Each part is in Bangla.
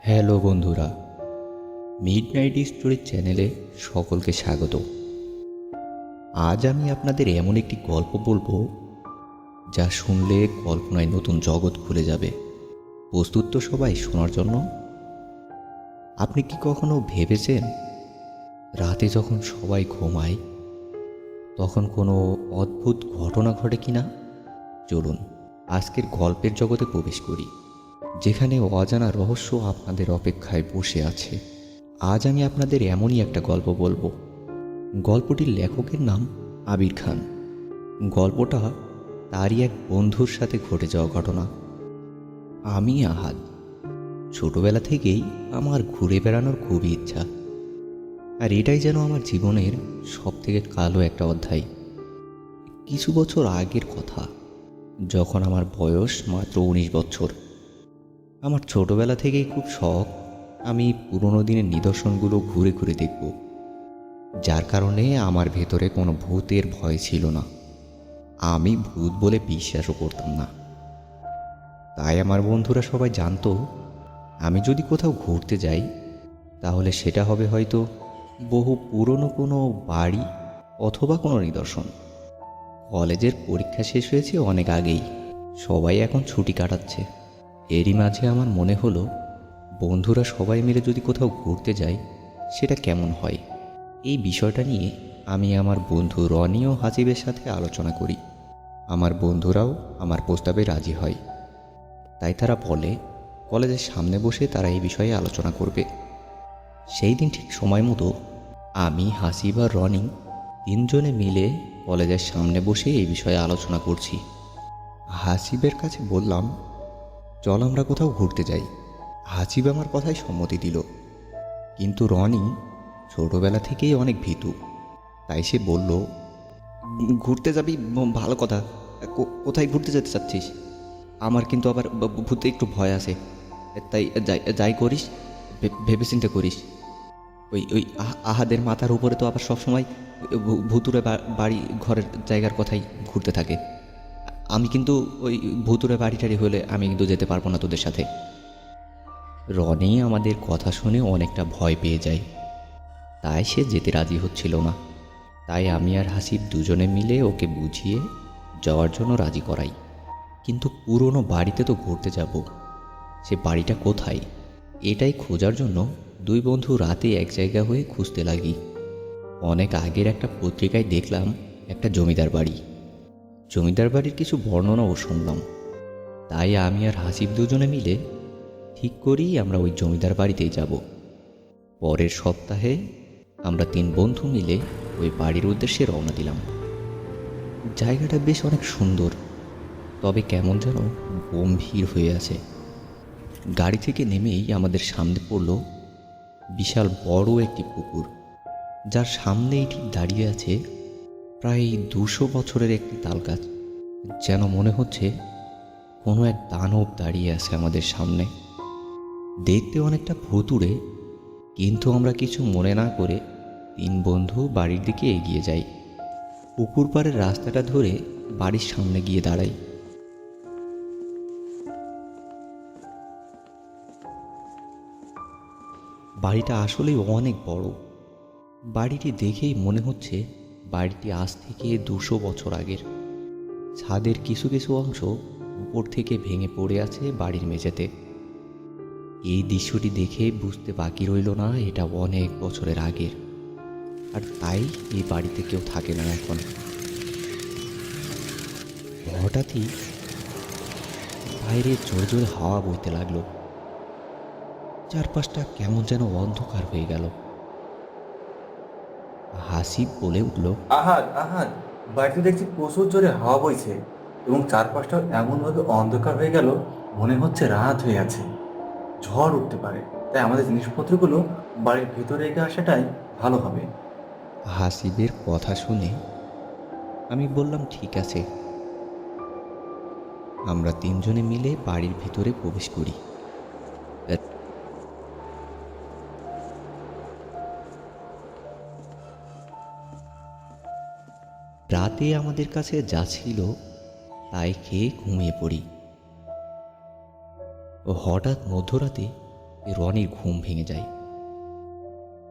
হ্যালো বন্ধুরা মিড নাইট স্টোরি চ্যানেলে সকলকে স্বাগত। আজ আমি আপনাদের এমন একটি গল্প বলব, যা শুনলে কল্পনায় নতুন জগৎ খুলে যাবে। প্রস্তুত তো সবাই শোনার জন্য। আপনি কি কখনো ভেবেছেন, রাতে যখন সবাই ঘুমায়, তখন কোনো অদ্ভুত ঘটনা ঘটে কিনা? চলুন, আজকের গল্পের জগতে প্রবেশ করি। যেখানে অজানা রহস্য আপনাদের অপেক্ষায় বসে আছে, আজ আমি আপনাদের এমনই একটা গল্প বলব। গল্পটির লেখকের নাম আবির খান। গল্পটা তারই এক বন্ধুর সাথে ঘটে যাওয়া ঘটনা। আমি আহাদ। ছোটবেলা থেকেই আমার ঘুরে বেড়ানোর খুবই ইচ্ছা। আর এটাই যেন আমার জীবনের সব থেকে কালো একটা অধ্যায়। কিছু বছর আগের কথা, যখন আমার বয়স মাত্র উনিশ বছর। আমার ছোটবেলা থেকেই খুব শখ আমি পুরনো দিনের নিদর্শনগুলো ঘুরে ঘুরে দেখব, যার কারণে আমার ভেতরে কোনো ভূতের ভয় ছিল না। আমি ভূত বলে বিশ্বাসও করতাম না। তাই আমার বন্ধুরা সবাই জানতো, আমি যদি কোথাও ঘুরতে যাই, তাহলে সেটা হবে হয়তো বহু পুরনো কোনো বাড়ি অথবা কোনো নিদর্শন। কলেজের পরীক্ষা শেষ হয়েছে অনেক আগেই, সবাই এখন ছুটি কাটাচ্ছে। এরই মাঝে আমার মনে হলো, বন্ধুরা সবাই মিলে যদি কোথাও ঘুরতে যাই, সেটা কেমন হয়? এই বিষয়টা নিয়ে আমি আমার বন্ধু রনি ও হাসিবের সাথে আলোচনা করি। আমার বন্ধুরাও আমার প্রস্তাবে রাজি হয়। তাই তারা বলে, কলেজের সামনে বসে তারা এই বিষয়ে আলোচনা করবে। সেই দিন ঠিক সময় মতো আমি, হাসিব আর রনি তিনজনে মিলে কলেজের সামনে বসে এই বিষয়ে আলোচনা করছি। হাসিবের কাছে বললাম চল আমরা কোথাও ঘুরতে যাই। হাসিব আমার কথায় সম্মতি দিল। কিন্তু রনি ছোটবেলা থেকেই অনেক ভীতু। তাই সে বলল, ঘুরতে যাবি? ভালো কথা। কোথায় ঘুরতে যেতে চাচ্ছিস? আমার কিন্তু আবার ভূতে একটু ভয় আছে। তাই যাই যাই করিস ভেবেচিন্তে করিস। ওই ওই আহাদের মাথার উপরে তো আবার সবসময় ভুতুরে বাড়ি ঘরের জায়গার কথাই ঘুরতে থাকে। আমি কিন্তু ওই ভুতুরে বাড়ি টাড়ি হলে আমি কিন্তু যেতে পারব না তোদের সাথে। রনি আমাদের কথা শুনে অনেকটা ভয় পেয়ে যায়। তাই সে যেতে রাজি হচ্ছিল না। তাই আমি আর হাসিব দুজনে মিলে ওকে বুঝিয়ে যাওয়ার জন্য রাজি করাই। কিন্তু পুরনো বাড়িতে তো ঘুরতে যাব। সে বাড়িটা কোথায়? এটাই খোঁজার জন্য দুই বন্ধু রাতে এক জায়গা হয়ে খুঁজতে লাগি। অনেক আগের একটা পত্রিকায় দেখলাম একটা জমিদার বাড়ি। জমিদার বাড়ির কিছু বর্ণনাও শুনলাম। তাই আমি আর হাসিব দুজনে মিলে ঠিক করি আমরা ওই জমিদার বাড়িতেই যাব। পরের সপ্তাহে আমরা তিন বন্ধু মিলে ওই বাড়ির উদ্দেশ্যে রওনা দিলাম। জায়গাটা বেশ অনেক সুন্দর, তবে কেমন যেন গম্ভীর হয়ে আছে। গাড়ি থেকে নেমেই আমাদের সামনে পড়ল বিশাল বড় একটি পুকুর, যার সামনেই ঠিক দাঁড়িয়ে আছে প্রায় দুশো বছরের একটি তাল গাছ, যেন মনে হচ্ছে কোনো এক দানব দাঁড়িয়ে আছে আমাদের সামনে। দেখতে অনেকটা ভুতুড়ে, কিন্তু আমরা কিছু মনে না করে তিন বন্ধু বাড়ির দিকে এগিয়ে যাই। পুকুর পাড়ের রাস্তাটা ধরে বাড়ির সামনে গিয়ে দাঁড়াই। বাড়িটা আসলেই অনেক বড়। বাড়িটি দেখেই মনে হচ্ছে বাড়িটি আজ থেকে দুশো বছর আগের। ছাদের কিছু কিছু অংশ উপর থেকে ভেঙে পড়ে আছে বাড়ির মেঝেতে। এই দৃশ্যটি দেখে বুঝতে বাকি রইল না এটা অনেক বছরের আগের। আর তাই এই বাড়িতে কেউ থাকে না এখন। হঠাৎই বাইরে জোরে জোরে হাওয়া বইতে লাগল। চারপাশটা কেমন যেন অন্ধকার হয়ে গেল। হাসিব বলে উঠল আহাদ আহাদ বাড়িতে দেখছি প্রচুর জোরে হাওয়া বইছে এবং চারপাশটা এমনভাবে অন্ধকার হয়ে গেল মনে হচ্ছে রাত হয়ে আছে। ঝড় উঠতে পারে তাই আমাদের জিনিসপত্রগুলো বাড়ির ভিতরে রেখে আসাটাই ভালো হবে। হাসিবের কথা শুনে আমি বললাম ঠিক আছে। আমরা তিনজনে মিলে বাড়ির ভিতরে প্রবেশ করি। রাতে আমাদের কাছে যা ছিল, তাই খেয়ে ঘুমিয়ে পড়ি। হঠাৎ মধ্যরাতে রনির ঘুম ভেঙে যায়।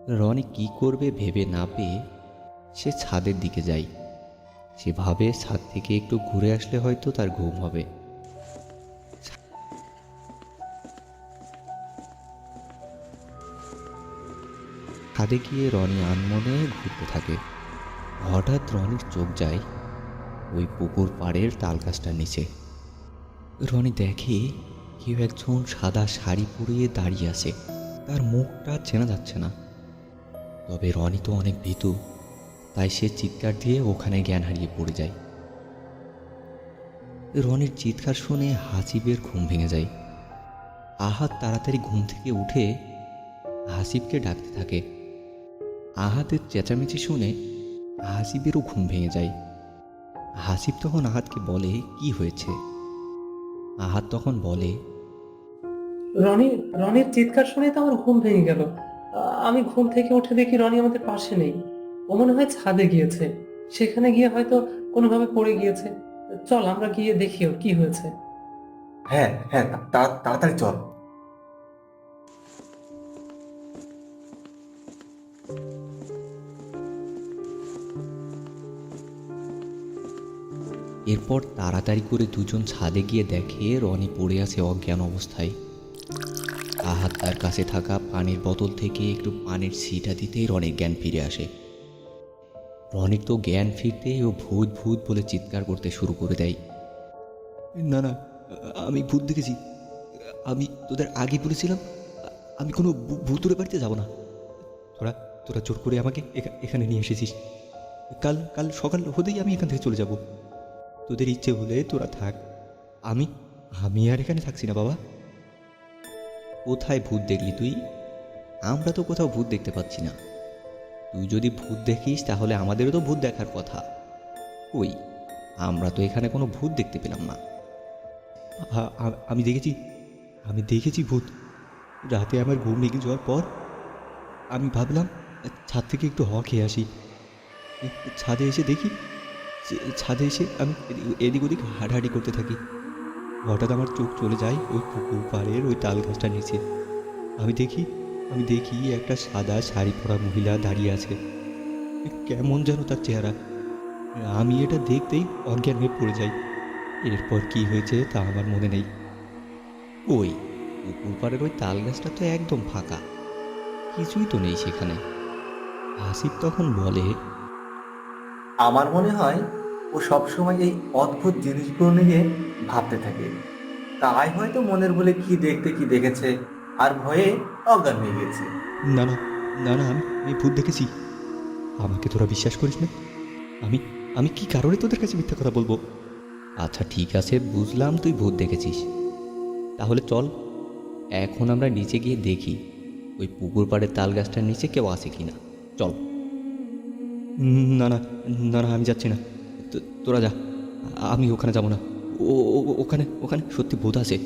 রনি কি করবে ভেবে না পেয়ে সে ছাদের দিকে যায়। সে ভাবে ছাদ থেকে একটু ঘুরে আসলে হয়তো তার ঘুম হবে। ছাদে গিয়ে রনি আনমনে ঘুরতে থাকে। হঠাৎ রনির চোখ যায় ওই পুকুর পাড়ের তালগাছটার নিচে। রনি দেখে কেউ একজন সাদা শাড়ি পরিয়ে দাঁড়িয়ে আছে। তার মুখটা চেনা যাচ্ছে না। তবে রনি তো অনেক ভীতু, তাই সে চিৎকার দিয়ে ওখানে জ্ঞান হারিয়ে পড়ে যায়। রনির চিৎকার শুনে হাসিবের ঘুম ভেঙে যায়। আহাত তাড়াতাড়ি ঘুম থেকে উঠে হাসিবকে ডাকতে থাকে। আহাতের চেঁচামেচি শুনে হাসিবেরও ঘুম ভেঙে যায়। হাসিব তখন আহাতকে বলে কি হয়েছে? আহাত তখন বলে রনি রনির চিৎকার শুনে তো আমার ঘুম ভেঙে গেল। আমি ঘুম থেকে উঠে দেখি রনি আমাদের পাশে নেই। ও মনে হয় ছাদে গিয়েছে। সেখানে গিয়ে হয়তো কোনোভাবে পড়ে গিয়েছে। চল আমরা গিয়ে দেখি ওর কি হয়েছে। হ্যাঁ হ্যাঁ তাড়াতাড়ি চল। এরপর তাড়াতাড়ি করে দুজন ছাদে গিয়ে দেখে রনি পড়ে আছে অজ্ঞান অবস্থায়। আহাত তার কাছে থাকা পানির বোতল থেকে একটু পানির ছিটা দিতেই রনির জ্ঞান ফিরে আসে। রনির তো জ্ঞান ফিরতে ও ভূত ভূত বলে চিৎকার করতে শুরু করে দেয়। না না, আমি ভূত দেখেছি। আমি তোদের আগে বলেছিলাম, আমি কোনো ভূতুরে বাড়িতে যাব না। তোরা তোরা জোর করে আমাকে এখা- এখানে নিয়ে এসেছিস। কাল কাল সকাল হতেই আমি এখান থেকে চলে যাব। তোদের ইচ্ছে হলে তোরা থাক। আমি আমি আর এখানে থাকছি না, বাবা। কোথায় ভূত দেখলি তুই? আমরা তো কোথাও ভূত দেখতে পাচ্ছি না। তুই যদি ভূত দেখিস, তাহলে আমাদেরও তো ভূত দেখার কথা। ওই আমরা তো এখানে কোনো ভূত দেখতে পেলাম না। আমি দেখেছি আমি দেখেছি ভূত। রাতে আমার ঘুম ভেঙে যাওয়ার পর আমি ভাবলাম, ছাদ থেকে একটু হ খেয়ে আসি। ছাদে এসে দেখি ছাদে এসে আমি এদিক- ওদিক হাঁটাহাঁটি করতে থাকি। হঠাৎ আমার চোখ চলে যায় ওই পুকুর পাড়ের ওই তাল গাছটার নিচে। আমি দেখি আমি দেখি একটা সাদা শাড়ি পরা মহিলা দাঁড়িয়ে আছে। কেমন যেন তার চেহারা। আমি এটা দেখতেই অজ্ঞান হয়ে পড়ে যাই। এরপর কি হয়েছে তা আমার মনে নেই। ওই পুকুর পাড়ের ওই তাল গাছটা তো একদম ফাঁকা। কিছুই তো নেই সেখানে। হাসিব তখন বলে, আমার মনে হয় ও সবসময় এই অদ্ভুত জিনিসগুলো নিয়ে ভাবতে থাকে। তাই হয়তো মনের বলে কি দেখতে, কি দেখেছে, আর ভয়ে অজ্ঞান হয়ে গেছে না না না না, আমি আমি ভূত দেখেছি। আমাকে তোরা বিশ্বাস করিস না? আমি আমি কি কারণে তোদের কাছে মিথ্যা কথা বলব? আচ্ছা ঠিক আছে, বুঝলাম তুই ভূত দেখেছিস। তাহলে চল, এখন আমরা নিচে গিয়ে দেখি, ওই পুকুর পাড়ের তাল গাছটার নিচে কেউ আছে কি না চল না না না না, আমি যাচ্ছি না। তোরা যা। আমি ওখানে যাব না। ও, ওখানে ওখানে। সত্যি ভূত আছে।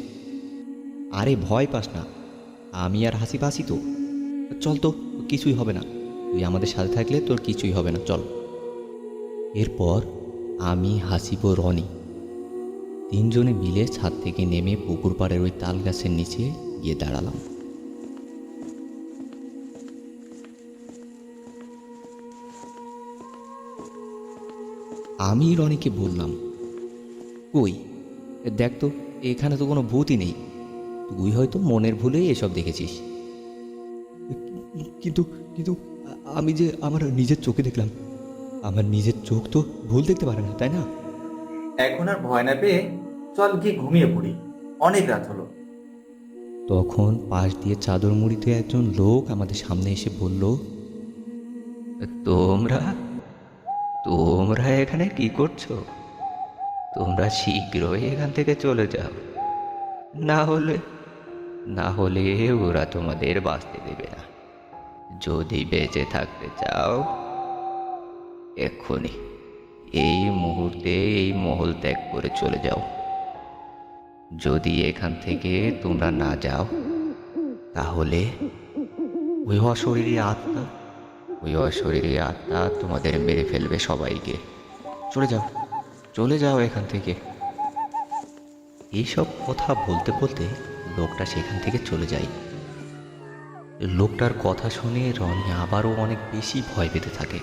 আরে ভয় পাস না। আমি আর হাসি পাসি তো। চল তো, কিছুই হবে না। তুই আমাদের সাথে থাকলে তোর কিছুই হবে না। চল। এরপর আমি হাসিব রনি। তিনজনে মিলে ছাদ থেকে নেমে পুকুর পাড়ের ওই তাল গাছের নিচে গিয়ে দাঁড়ালাম। আমি রনিকে বললাম কই? দেখ তো এখানে তো কোনো ভূতই নেই। তুই হয়তো মনের ভুলেই এসব দেখেছিস। কিন্তু কিন্তু আমি যে আমার নিজের চোখে দেখলাম আমার নিজের চোখ তো ভুল দেখতে পারে না তাই না? এখন আর ভয় না পেয়ে চল গিয়ে ঘুমিয়ে পড়ি। অনেক রাত হলো। তখন পাশ দিয়ে চাদর মুড়িতে একজন লোক আমাদের সামনে এসে বলল তোমরা তোমরা এখানে কি করছ? তোমরা শীঘ্রই এখান থেকে চলে যাও। না হলে না হলে ওরা তোমাদের বাঁচতে দেবে না। যদি বেঁচে থাকতে চাও, এক্ষুনি এই মুহূর্তে এই মহল ত্যাগ করে চলে যাও। যদি এখান থেকে তোমরা না যাও, তাহলে ওই অশরীরী আত্মা ওই অশরীরী আত্মা তোমাদের মেরে ফেলবে সবাইকে। চলে যাও চলে যাও এখান থেকে। এইসব কথা বলতে বলতে লোকটা সেখান থেকে চলে যায়। লোকটার কথা শুনে রনি আবারও অনেক বেশি ভয় পেতে থাকে।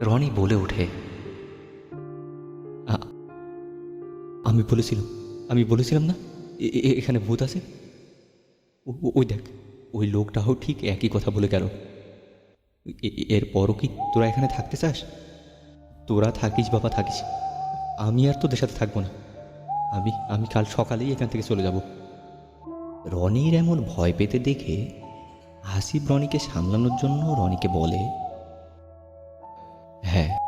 রনি বলে ওঠে, "আ- আমি বলেছিলাম আমি বলেছিলাম না? এখানে ভূত আছে? ওই দেখ, ওই লোকটাও ঠিক একই কথা বলে গেল। এরপরও কি তোরা এখানে থাকতে চাস? তোরা থাকিস, বাবা, থাকিস। আমি আর তোদের সাথে থাকব না। আমি আমি কাল সকালেই এখান থেকে চলে যাব। রনির এমন ভয় পেতে দেখে হাসিব রনিকে সামলানোর জন্য রনিকে বলে হ্যাঁ।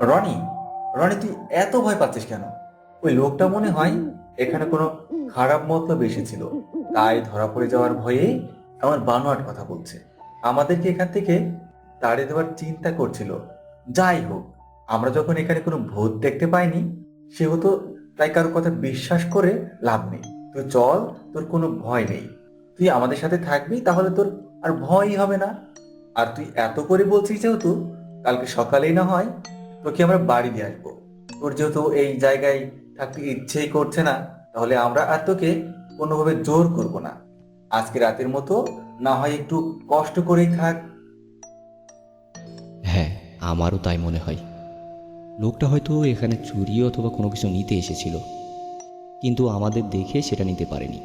রনি রনি, তুই এত ভয় পাচ্ছিস কেন? ওই লোকটা মনে হয় এখানে কোনো খারাপ মতলব এসেছিল। তাই ধরা পড়ে যাওয়ার ভয়ে আমার বানোয়াট কথা বলছে। আমাদেরকে এখান থেকে তাড়িয়ে দেওয়ার চিন্তা করছিল। যাই হোক, আমরা যখন এখানে কোনো ভূত দেখতে পাইনি, সেহেতু তাই কারোর কথা বিশ্বাস করে লাভ নেই। তুই চল, তোর কোনো ভয় নেই। তুই আমাদের সাথে থাকবি, তাহলে তোর আর ভয়ই হবে না। আর তুই এত করে বলছিস যেহেতু, কালকে সকালেই না হয় তোকে আমরা বাড়ি দিয়ে আসব। তোর যেহেতু এই জায়গায় থাকতে ইচ্ছেই করছে না, তাহলে আমরা আর তোকে কোনোভাবে জোর করব না। আজকে রাতের মতো না হয় একটু কষ্ট করেই থাক। হ্যাঁ আমারও তাই মনে হয়। লোকটা হয়তো এখানে চুরি অথবা কোনো কিছু নিতে এসেছিল। কিন্তু আমাদের দেখে সেটা নিতে পারেনি।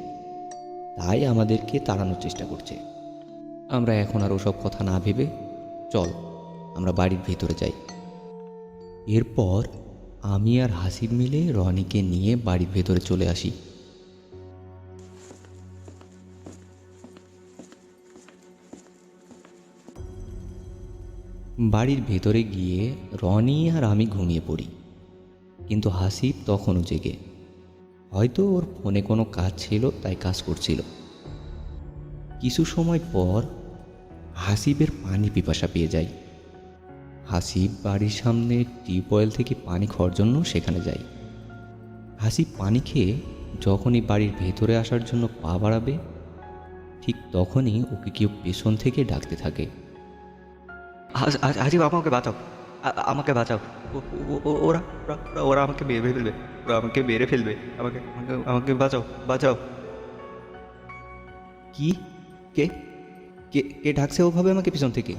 তাই আমাদেরকে তাড়ানোর চেষ্টা করছে। আমরা এখন আর ওসব কথা না ভেবে, চল, আমরা বাড়ির ভেতরে যাই। এরপর আমি আর হাসিব মিলে রনিকে নিয়ে বাড়ির ভেতরে চলে আসি। বাড়ির ভেতরে গিয়ে রনি আর আমি ঘুমিয়ে পড়ি। কিন্তু হাসিব তখনও জেগে। হয়তো ওর ফোনে কোনো কাজ ছিল, তাই কাজ করছিল। কিছু সময় পর হাসিবের পানি পিপাসা পেয়ে যায় হাসিব বাড়ির সামনে টিউবওয়েল থেকে পানি খাওয়ার জন্য সেখানে যায় হাসিব পানি খেয়ে যখনই বাড়ির ভেতরে আসার জন্য পা বাড়াবে, ঠিক তখনই ওকে কেউ পেছন থেকে ডাকতে থাকে। আজ- আজ- আজিব আমাকে বাঁচাও। আমাকে বাঁচাও। ও- ও- ও- ওরা ওরা- ওরা ওরা আমাকে মেরে ফেলবে। ওরা আমাকে মেরে ফেলবে। আমাকে আমাকে আমাকে বাঁচাও বাঁচাও। কি? কে? কে কে ডাকছে ওভাবে আমাকে পিছন থেকে?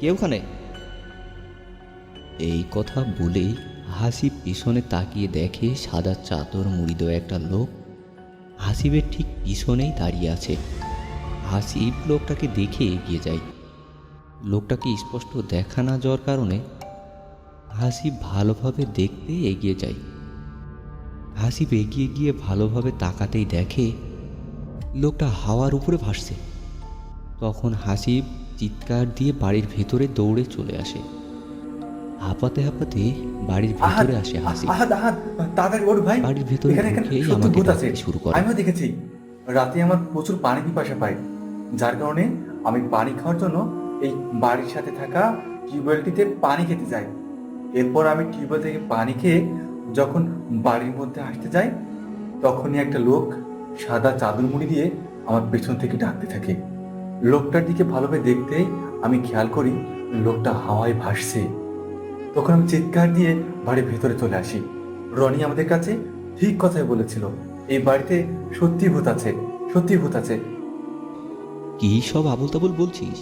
কে ওখানে? এই কথা বলেই হাসিব পিছনে তাকিয়ে দেখে সাদা চাদর মুড়ি দেওয়া একটা লোক হাসিবের ঠিক পিছনেই দাঁড়িয়ে আছে। হাসিব লোকটাকে দেখে এগিয়ে যায়। লোকটাকে স্পষ্ট দেখা না যাওয়ার কারণে হাসিব ভালোভাবে দেখতে এগিয়ে যায়। হাসিব এগিয়ে গিয়ে ভালোভাবে তাকাতেই দেখে লোকটা হাওয়ার উপরে ভাসছে। তখন হাসিব চিৎকার দিয়ে বাড়ির ভেতরে দৌড়ে চলে আসে। হাঁপাতে হাঁপাতে বাড়ির ভেতরে আসে হাসিব। বাড়ির ভেতরে ঢুকেই আমাকে ডাকতে শুরু করে। আমিও দেখেছি। রাতে আমার প্রচুর পানি পিপাসা পাই যার কারণে আমি পানি খাওয়ার জন্য এই বাড়ির সাথে থাকা টিউবওয়েলটিতে পানি খেতে যাই। এরপর আমি টিউবওয়েল থেকে পানি খেয়ে যখন বাড়ির মধ্যে আসতে যাই, তখনই একটা লোক সাদা চাদর মুড়ি দিয়ে আমার পেছন থেকে ডাকতে থাকে। লোকটার দিকে ভালোভাবে দেখতে আমি খেয়াল করি লোকটা হাওয়ায় ভাসছে। তখন আমি চিৎকার দিয়ে বাড়ির ভেতরে চলে আসি। রনি আমাদের কাছে ঠিক কথাই বলেছিল, এই বাড়িতে সত্যি ভূত আছে, সত্যি ভূত আছে। কি সব আবল তাবুল বলছিস?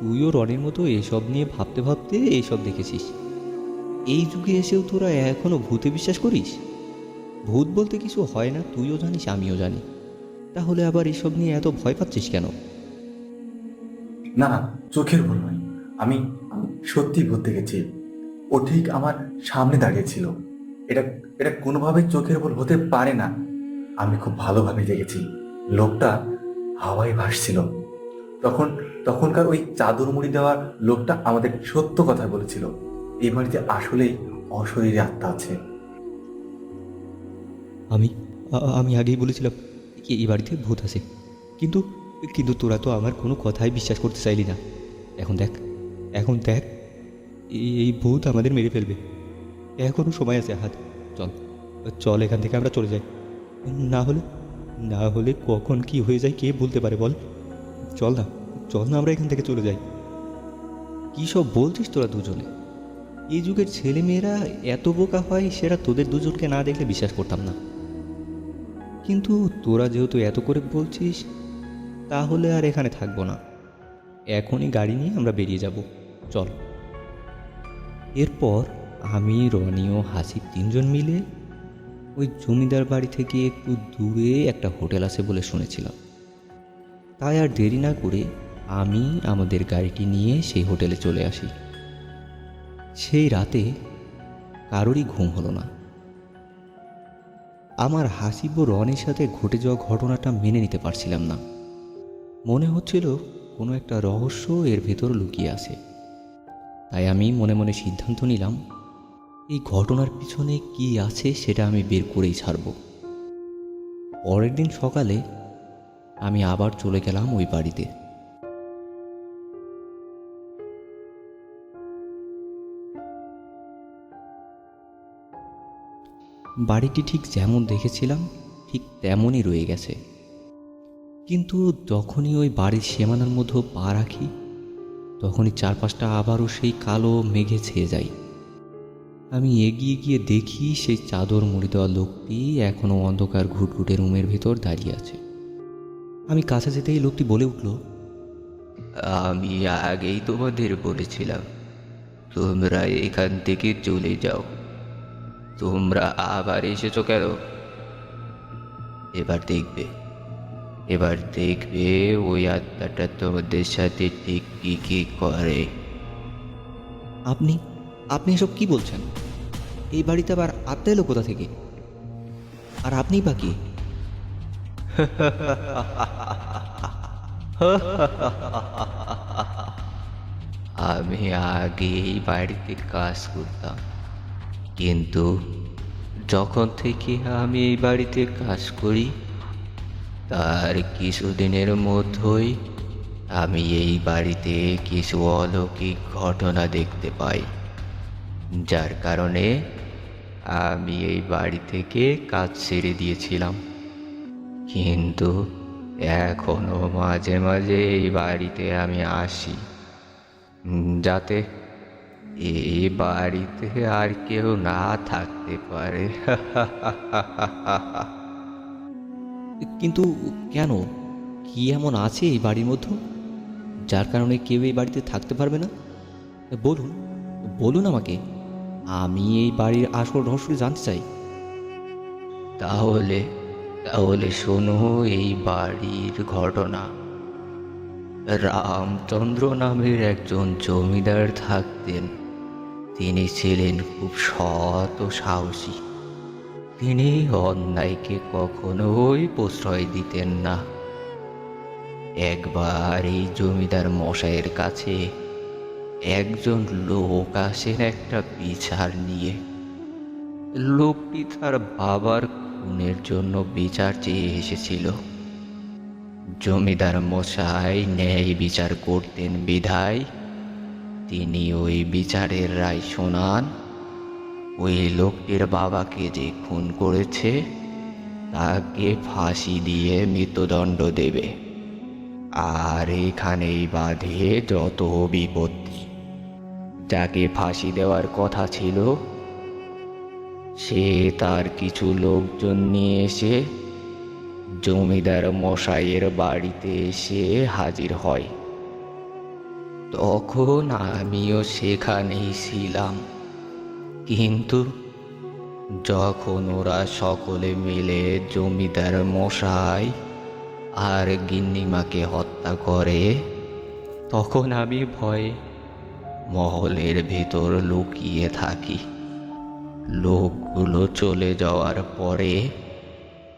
তুইও রনের মতো এসব নিয়ে ভাবতে ভাবতে এইসব দেখেছিস। এই যুগে এসেও তোরা এখনও ভূতে বিশ্বাস করিস? ভূত বলতে কিছু হয় না, তুইও জানিস, আমিও জানি। তাহলে আবার এসব নিয়ে এত ভয় পাচ্ছিস কেন? না না, চোখের ভুল নয়। আমি আমি সত্যি ভূত দেখেছি। ও ঠিক আমার সামনে দাঁড়িয়েছিল এটা এটা কোনোভাবে চোখের ভুল হতে পারে না। আমি খুব ভালোভাবে দেখেছি। লোকটা হাওয়ায় ভাসছিল। তখন, তখনকার ওই চাদর মুড়ি দেওয়ার লোকটা আমাদের সত্য কথা বলেছিল। এই বাড়িতে আসলেই অশরীরী আত্মা আছে। আমি আমি আগেই বলেছিলাম কি এই বাড়িতে ভূত আছে। কিন্তু কিন্তু তোরা তো আমার কোনো কথাই বিশ্বাস করতে চাইলি না। এখন দেখ এখন দেখ এই- ভূত আমাদের মেরে ফেলবে। এখনও সময় আছে, হাত, চল চল এখান থেকে আমরা চলে যাই। না হলে না হলে কখন কি হয়ে যায় কে বলতে পারে বল? চল না চল না, আমরা এখান থেকে চলে যাই। কী সব বলছিস তোরা দুজনে? এই যুগের ছেলে মেয়েরা এত বোকা হয় সেটা তোদের দুজনকে না দেখলে বিশ্বাস করতাম না। কিন্তু তোরা যেহেতু এত করে বলছিস, তাহলে আর এখানে থাকব না। এখনই গাড়ি নিয়ে আমরা বেরিয়ে যাব। চল। এরপর আমি, রনি ও হাসিব তিনজন মিলে ওই জমিদার বাড়ি থেকে একটু দূরে একটা হোটেল আছে বলে শুনেছিলাম। তাই আর দেরি না করে আমি আমাদের গাড়িটি নিয়ে সেই হোটেলে চলে আসি। সেই রাতে কারোরই ঘুম হলো না। আমার হাসিব রনির সাথে ঘটে যাওয়া ঘটনাটা মেনে নিতে পারছিলাম না। মনে হচ্ছিল কোনো একটা রহস্য এর ভেতর লুকিয়ে আছে। তাই আমি মনে মনে সিদ্ধান্ত নিলাম, এই ঘটনার পিছনে কি আছে সেটা আমি বের করেই ছাড়ব। পরের দিন সকালে আমি আবার চলে গেলাম ওই বাড়িতে। বাড়িটি ঠিক যেমন দেখেছিলাম, ঠিক তেমনই রয়ে গেছে। কিন্তু যখনই ওই বাড়ির সীমানার মধ্যে পা রাখি, তখনই চারপাশটা আবারও সেই কালো মেঘে ছেয়ে যায়। আমি এগিয়ে গিয়ে দেখি সেই চাদর মুড়ি দেওয়া লোকটি এখনও অন্ধকার ঘুটঘুটে রুমের ভেতর দাঁড়িয়ে আছে। আমি কাছে যেতেই লোকটি বলে উঠল আমি আগেই তোমাদের বলেছিলাম তোমরা এখান থেকে চলে যাও। তোমরা আবার এসেছ কেন? এবার দেখবে এবার দেখবে ওই আত্মাটা তোমাদের সাথে ঠিক কি কি করে। আপনি আপনি এসব কি বলছেন? এই বাড়িতে আবার আত্মা এলো কোথা থেকে? আর আপনিই বা কি? আমি আগে এই বাড়িতে কাজ করতাম, কিন্তু যখন থেকে আমি এই বাড়িতে কাজ করি, তার কিছুদিনের মধ্যেই আমি এই বাড়িতে কিছু অলৌকিক ঘটনা দেখতে পাই, যার কারণে আমি এই বাড়ি থেকে কাজ ছেড়ে দিয়েছিলাম। কিন্তু এখনও মাঝে মাঝে এই বাড়িতে আমি আসি। যাতে এই বাড়িতে আর কেউ না থাকতে পারে। কিন্তু কেন? কি এমন আছে এই বাড়ির মধ্যে? যার কারণে কেউ এই বাড়িতে থাকতে পারবে না? বলুন বলুন আমাকে আমি এই বাড়ির আসল রহস্য জানতে চাই। তাহলে তাহলে শোনো এই বাড়ির ঘটনা। রামচন্দ্র নামের একজন জমিদার থাকতেন। তিনি ছিলেন খুব সৎ ও সাহসী। তিনি অন্যায়কে কখনোই প্রশ্রয় দিতেন না। একবার এই জমিদার মশাইয়ের কাছে একজন লোক আসেন একটা বিচার নিয়ে। লোকটি তার বাবার খুনের জন্য বিচার চেয়ে এসেছিল। জমিদার মশাই ন্যায় বিচার করতেন বিধায়। তিনি ওই বিচারের রায় শোনান। ওই লোকটির বাবাকে যে খুন করেছে, তাকে ফাঁসি দিয়ে মৃত্যুদণ্ড দেবে। আর এখানেই বাঁধে যত বিপত্তি। যাকে ফাঁসি দেওয়ার কথা ছিল সে তার কিছু লোকজন নিয়ে এসে জমিদার মশাইয়ের বাড়িতে এসে হাজির হয়। তখন আমিও সেখানেই ছিলাম। কিন্তু যখন ওরা সকলে মিলে জমিদার মশাই আর গিন্নিমাকে হত্যা করে, তখন আমি ভয়ে মহলের ভেতর লুকিয়ে থাকি। লোকগুলো চলে যাওয়ার পরে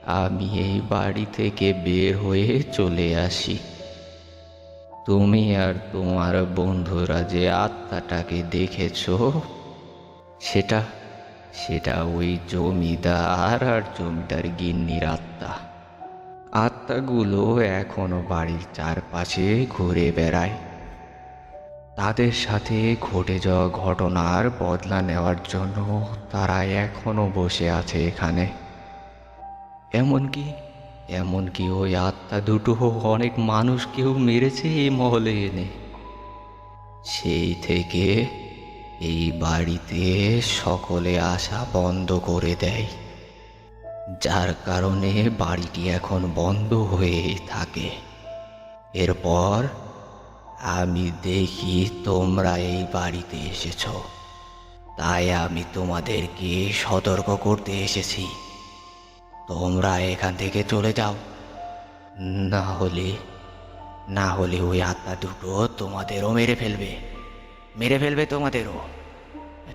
আমি এই বাড়ি থেকে বের হয়ে চলে আসি। তুমি আর তোমার বন্ধুরা যে আত্মাটাকে দেখেছ, সেটা সেটা ওই জমিদার আর জমিদার গিন্নির আত্মা। আত্মাগুলো এখনও বাড়ির চারপাশে ঘুরে বেড়ায়। তাদের সাথে ঘটে যাওয়া ঘটনার বদলা নেওয়ার জন্য তারা এখনও বসে আছে এখানে। এমনকি এমনকি ওই আত্মা দুটো অনেক মানুষকেও মেরেছে এই মহলে এনে। সেই থেকে এই বাড়িতে সকলে আসা বন্ধ করে দেয়। যার কারণে বাড়িটি এখন বন্ধ হয়ে থাকে। এরপর আমি দেখি তোমরা এই বাড়িতে এসেছ। তাই আমি তোমাদেরকে সতর্ক করতে এসেছি। তোমরা এখান থেকে চলে যাও। না হলে না হলে ওই আত্মা দুটো তোমাদেরও মেরে ফেলবে। মেরে ফেলবে তোমাদেরও।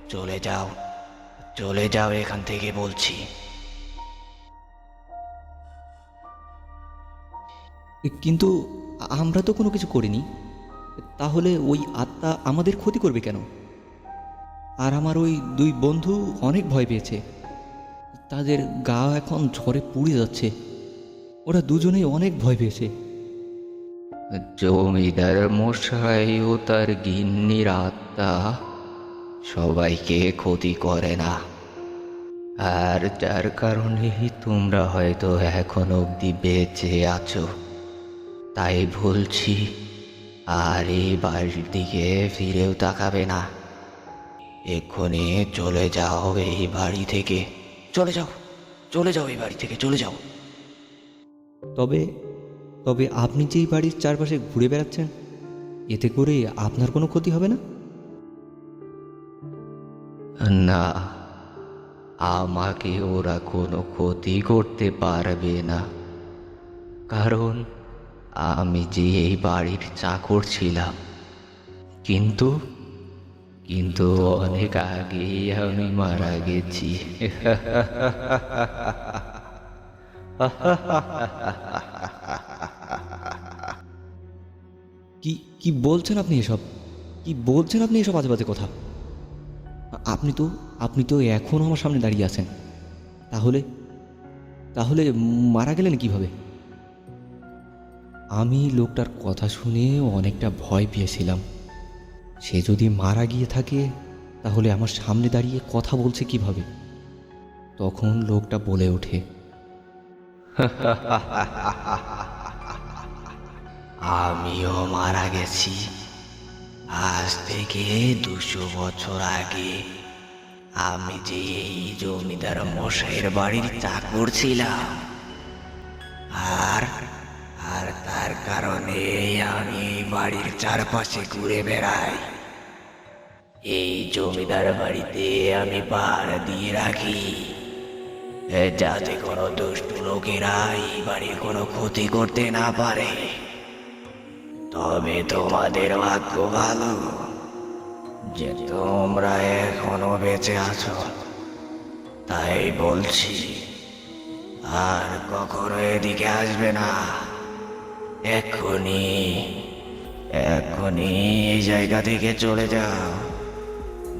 চলে যাও চলে যাও এখান থেকে বলছি। কিন্তু আমরা তো কোনো কিছু করিনি। তাহলে ওই আত্মা আমাদের ক্ষতি করবে কেন? আর আমার ওই দুই বন্ধু অনেক ভয় পেয়েছে। তাদের গা এখন ঝড়ে পুড়ে যাচ্ছে। ওরা দুজনেই অনেক ভয় পেয়েছে। জমিদার মশাই ও তার গিন্নির আত্মা সবাইকে ক্ষতি করে না। আর যার কারণেই তোমরা হয়তো এখন অবধি বেঁচে আছো। তাই বলছি আর এই বাড়ির দিকে ফিরেও তাকাবে না। এক্ষুনি চলে যাও এই বাড়ি থেকে। চলে যাও চলে যাও এই বাড়ি থেকে চলে যাও। তবে তবে আপনি যেই বাড়ির চারপাশে ঘুরে বেড়াচ্ছেন এতে করে আপনার কোনো ক্ষতি হবে না? না আমাকে ওরা কোনো ক্ষতি করতে পারবে না। কারণ আমি যে এই বাড়ির চাকর ছিলাম। কিন্তু কিন্তু অনেক আগেই আমি মারা গেছি। কি কি বলছেন আপনি এসব? কি বলছেন আপনি এসব আজে বাজে কথা? আপনি তো আপনি তো এখনও আমার সামনে দাঁড়িয়ে আছেন। তাহলে তাহলে মারা গেলেন কীভাবে? আমি লোকটার কথা শুনে অনেকটা ভয় পেয়েছিলাম। সে যদি মারা গিয়ে থাকে, তাহলে আমার সামনে দাঁড়িয়ে কথা বলছে কীভাবে? তখন লোকটা বলে ওঠে, আমিও মারা গেছি। আজ থেকে দুশো বছর আগে আমি যে এই জমিদার মশাইয়ের বাড়ির চাকর ছিলাম। আর তার কারণে আমি বাড়ির চারপাশে ঘুরে বেড়াই। এই জমিদার বাড়িতে আমি পাহাড় দিয়ে রাখি। যাতে কোনো দুষ্ট লোকেরা এই বাড়ির কোনো ক্ষতি করতে না পারে। তবে তোমাদের ভাগ্য ভালো, যে তোমরা এখনও বেঁচে আছো। তাই বলছি, আর কখনো এদিকে আসবে না। এক্ষুনি এক্ষুনি এই জায়গা থেকে চলে যাও।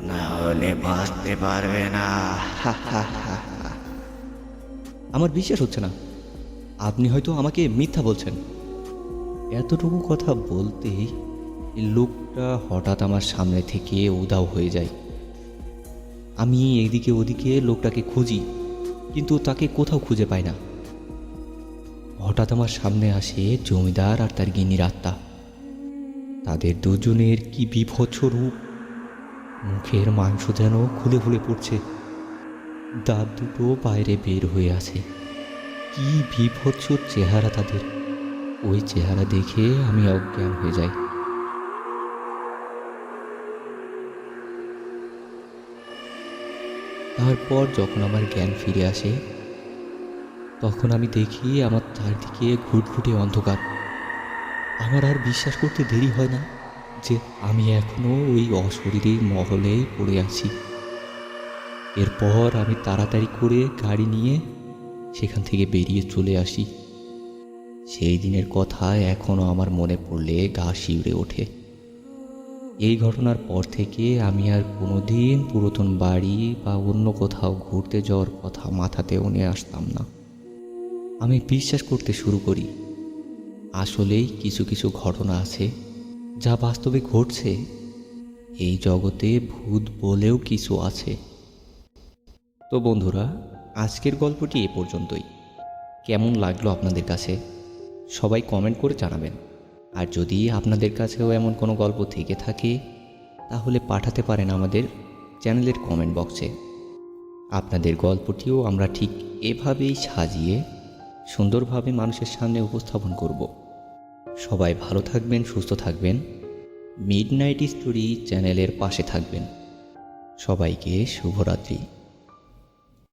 না হলে বাঁচতে পারবে না। আমার বিশ্বাস হচ্ছে না। আপনি হয়তো আমাকে মিথ্যা বলছেন। এতটুকু কথা বলতেই লোকটা হঠাৎ আমার সামনে থেকে উদাও হয়ে যায়। আমি এদিকে ওদিকে লোকটাকে খুঁজি, কিন্তু তাকে কোথাও খুঁজে পাই না। হঠাৎ আমার সামনে আসে জমিদার আর তার গিন্নির আত্মা। তাদের দুজনের কি বিভৎস রূপ। মুখের মাংস যেন খুলে খুলে পড়ছে। দাঁত দুটো বাইরে বের হয়ে আছে। কি বিভৎস চেহারা তাদের। ওই চেহারা দেখে আমি অজ্ঞান হয়ে যাই। তারপর যখন আমার জ্ঞান ফিরে আসে তখন আমি দেখি আমার চারদিকে ঘুটঘুটে অন্ধকার। আমার আর বিশ্বাস করতে দেরি হয় না যে আমি এখনও ওই অশরীরী মহলেই পড়ে আছি। এরপর আমি তাড়াতাড়ি করে গাড়ি নিয়ে সেখান থেকে বেরিয়ে চলে আসি। সেই দিনের কথা এখনও আমার মনে পড়লে গা শিউড়ে ওঠে। এই ঘটনার পর থেকে আমি আর কোনোদিন পুরাতন বাড়ি বা অন্য কোথাও ঘুরতে যাওয়ার কথা মাথাতেও নিয়ে আসতাম না। আমি বিশ্বাস করতে শুরু করি। আসলেই কিছু কিছু ঘটনা আছে যা বাস্তবে ঘটছে। এই জগতে ভূত বলেও কিছু আছে। তো বন্ধুরা, আজকের গল্পটি এ পর্যন্তই। কেমন লাগল আপনাদের কাছে? সবাই কমেন্ট করে জানাবেন। আর যদি আপনাদের কাছেও এমন কোনো গল্প থেকে থাকে, তাহলে পাঠাতে পারেন আমাদের চ্যানেলের কমেন্ট বক্সে। আপনাদের গল্পটিও আমরা ঠিক এভাবেই সাজিয়ে সুন্দরভাবে মানুষের সামনে উপস্থাপন করব। সবাই ভালো থাকবেন, সুস্থ থাকবেন। মিড নাইট স্টোরি চ্যানেলের পাশে থাকবেন। সবাইকে শুভরাত্রি।